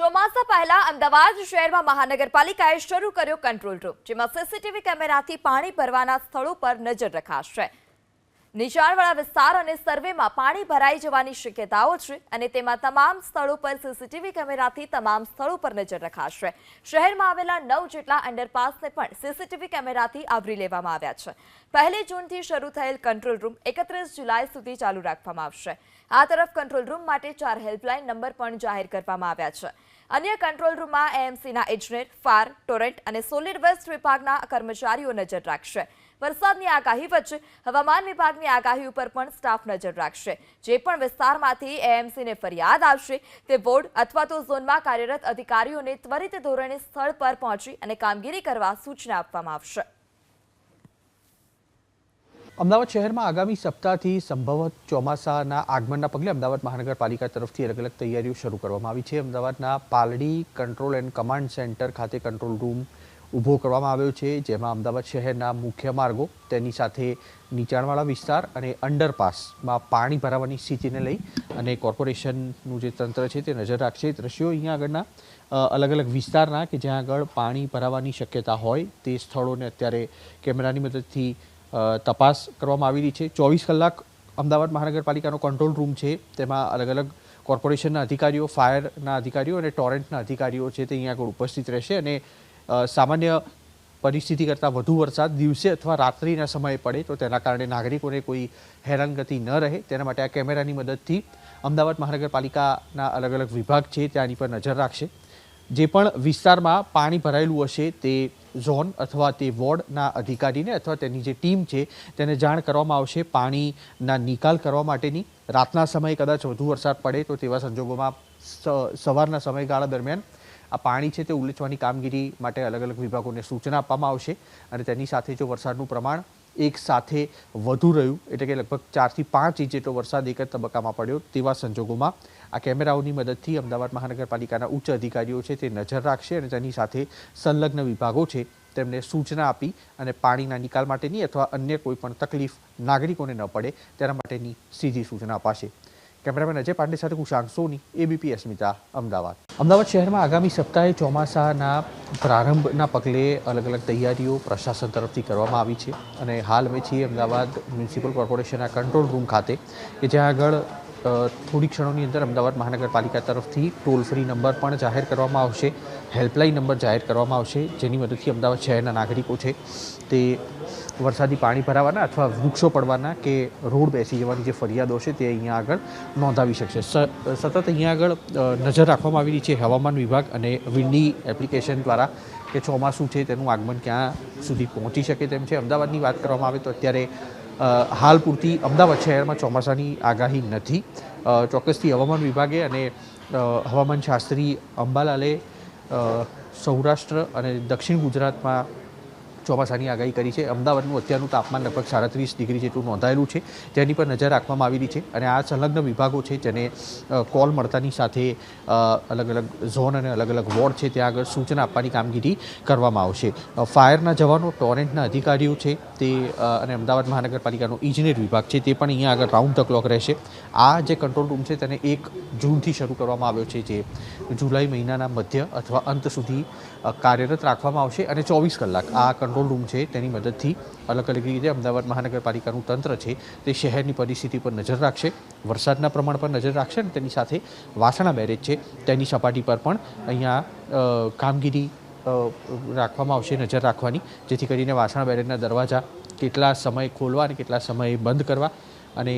ચોમાસા પહેલા અમદાવાદ શહેરમાં મહાનગરપાલિકાએ શરૂ કર્યો કંટ્રોલ રૂમ, જેમાં સીસીટીવી કેમેરાથી પાણી ભરવાના સ્થળો પર નજર રખાશે. નીચાણવાળા વિસ્તાર અને સર્વેમાં પાણી ભરાઈ જવાની શક્યતાઓ છે અને તેમાં તમામ સ્થળો પર સીસીટીવી કેમેરાથી તમામ સ્થળો પર નજર રખાશે. શહેરમાં આવેલા નવ જેટલા અંડરપાસને પણ સીસીટીવી કેમેરાથી આવરી લેવામાં આવ્યા છે. પહેલી જૂનથી શરૂ થયેલ કંટ્રોલ રૂમ એકત્રીસ જુલાઈ સુધી ચાલુ રાખવામાં આવશે. આ તરફ કંટ્રોલ રૂમ માટે ચાર હેલ્પલાઇન નંબર પણ જાહેર કરવામાં આવ્યા છે. અન્ય કંટ્રોલ રૂમમાં એએમસીના ઇજનેર ફાયર, ટોરેન્ટ અને સોલિડ વેસ્ટ વિભાગના કર્મચારીઓ નજર રાખશે. વરસાદની આગાહી વચ્ચે હવામાન વિભાગની આગાહી ઉપર પણ સ્ટાફ નજર રાખશે. જે પણ વિસ્તારમાંથી એએમસીને ફરિયાદ આવશે, તે બોર્ડ અથવા તો ઝોનમાં કાર્યરત અધિકારીઓને ત્વરિત ધોરણે સ્થળ પર પહોંચી અને કામગીરી કરવા સૂચના આપવામાં આવશે. અમદાવાદ શહેરમાં આગામી સપ્તાહથી સંભવત ચોમાસાના આગમનના પગલે અમદાવાદ મહાનગરપાલિકા તરફથી અલગ અલગ તૈયારીઓ શરૂ કરવામાં આવી છે. અમદાવાદના Paldi control and command centre ખાતે કંટ્રોલ રૂમ ઊભો કરવામાં આવ્યો છે, જેમાં અમદાવાદ શહેરના મુખ્ય માર્ગો, તેની સાથે નીચાણવાળા વિસ્તાર અને અંડરપાસમાં પાણી ભરાવાની સ્થિતિને લઈ અને કોર્પોરેશનનું જે તંત્ર છે તે નજર રાખશે. દ્રશ્યો અહીંયા આગળના અલગ અલગ વિસ્તારના કે જ્યાં આગળ પાણી ભરાવાની શક્યતા હોય તે સ્થળોને અત્યારે કેમેરાની મદદથી તપાસ કરવામાં આવી રહી છે. ચોવીસ કલાક અમદાવાદ મહાનગરપાલિકાનો કંટ્રોલ રૂમ છે. તેમાં અલગ અલગ કોર્પોરેશનના અધિકારીઓ, ફાયરના અધિકારીઓ અને ટોરેન્ટના અધિકારીઓ છે તે અહીંયા આગળ ઉપસ્થિત રહેશે અને સામાન્ય પરિસ્થિતિ કરતાં વધુ વરસાદ દિવસે અથવા રાત્રિના સમયે પડે તો તેના કારણે નાગરિકોને કોઈ હેરાનગતિ ન રહે. તેના માટે આ કેમેરાની મદદથી અમદાવાદ મહાનગરપાલિકાના અલગ અલગ વિભાગ છે ત્યાંની પર નજર રાખશે. જે પણ વિસ્તારમાં પાણી ભરાયેલું હશે તે ઝોન અથવા તે વોર્ડના અધિકારીને અથવા તેની જે ટીમ છે તેને જાણ કરવામાં આવશે. પાણીના નિકાલ કરવા માટેની રાતના સમયે કદાચ વધુ વરસાદ પડે તો તેવા સંજોગોમાં સવારના સમયગાળા દરમિયાન આ પાણી છે તે ઉલેચવાની કામગીરી માટે અલગ અલગ વિભાગોને સૂચના આપવામાં આવશે અને તેની સાથે જો વરસાદનું પ્રમાણ એક સાથે વધુ રહ્યું, એટલે કે લગભગ ચારથી પાંચ ઇંચ જેટલો વરસાદ એક જ તબક્કામાં પડ્યો તેવા સંજોગોમાં આ કેમેરાઓની મદદથી અમદાવાદ મહાનગરપાલિકાના ઉચ્ચ અધિકારીઓ છે તે નજર રાખશે અને તેની સાથે સંલગ્ન વિભાગો છે તેમને સૂચના આપી અને પાણીના નિકાલ માટેની અથવા અન્ય કોઈ પણ તકલીફ નાગરિકોને ન પડે તેના માટેની સીધી સૂચના અપાશે. કેમેરામેન અજય પાંડે સાથે કુશાંક સોની એબીપી અસ્મિતા, અમદાવાદ. અમદાવાદ શહેરમાં આગામી સપ્તાહે ચોમાસાના પ્રારંભના પગલે અલગ અલગ તૈયારીઓ પ્રશાસન તરફથી કરવામાં આવી છે અને હાલ અમે છીએ અમદાવાદ મ્યુનિસિપલ કોર્પોરેશનના કંટ્રોલ રૂમ ખાતે, કે જ્યાં આગળ થોડી ક્ષણોની અંદર અમદાવાદ મહાનગરપાલિકા તરફથી ટોલ ફ્રી નંબર પણ જાહેર કરવામાં આવશે. હેલ્પલાઇન નંબર જાહેર કરવામાં આવશે, જેની મદદથી અમદાવાદ શહેરના નાગરિકો છે તે વરસાદી પાણી ભરાવાના અથવા વૃક્ષો પડવાના કે રોડ બેસી જવાની જે ફરિયાદો છે તે અહીંયા આગળ નોંધાવી શકશે. સતત અહીંયા આગળ નજર રાખવામાં આવેલી છે હવામાન વિભાગ અને વિન્ડી એપ્લિકેશન દ્વારા કે ચોમાસું છે તેનું આગમન ક્યાં સુધી પહોંચી શકે તેમ છે. અમદાવાદની વાત કરવામાં આવે તો અત્યારે હાલ પૂરતી અમદાવાદ શહેરમાં ચોમાસાની આગાહી નથી. ચોક્કસથી હવામાન વિભાગે અને હવામાન શાસ્ત્રી અંબાલાલે સૌરાષ્ટ્ર અને દક્ષિણ ગુજરાતમાં ચોમાસાની આગાહી કરી છે. અમદાવાદનું અત્યારનું તાપમાન લગભગ સાડત્રીસ ડિગ્રી જેટલું નોંધાયેલું છે. તેની પર નજર રાખવામાં આવેલી છે અને આ સંલગ્ન વિભાગો છે જેને કોલ મળતાની સાથે અલગ અલગ ઝોન અને અલગ અલગ વોર્ડ છે ત્યાં આગળ સૂચના આપવાની કામગીરી કરવામાં આવશે. ફાયરના જવાનો, ટોરેન્ટના અધિકારીઓ છે તે અને અમદાવાદ મહાનગરપાલિકાનો ઇજનેર વિભાગ છે તે પણ અહીંયા આગળ રાઉન્ડ ધ ક્લોક રહેશે. આ જે કંટ્રોલ રૂમ છે તેને એક જૂનથી શરૂ કરવામાં આવ્યો છે જે જુલાઈ મહિનાના મધ્ય અથવા અંત સુધી કાર્યરત રાખવામાં આવશે અને ચોવીસ કલાક આ કંટ્રોલ રૂમ છે તેની મદદથી અલગ અલગ રીતે અમદાવાદ મહાનગરપાલિકાનું તંત્ર છે તે શહેરની પરિસ્થિતિ પર નજર રાખશે, વરસાદના પ્રમાણ પર નજર રાખશે અને તેની સાથે વાસણા બેરેજ છે તેની સપાટી પર પણ અહીંયા કામગીરી રાખવામાં આવશે, નજર રાખવાની, જેથી કરીને વાસણા બેરેજના દરવાજા કેટલા સમય ખોલવા અને કેટલા સમયે બંધ કરવા અને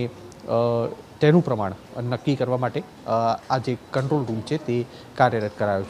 તેનું પ્રમાણ નક્કી કરવા માટે આ જે કંટ્રોલ રૂમ છે તે કાર્યરત કરાયો છે.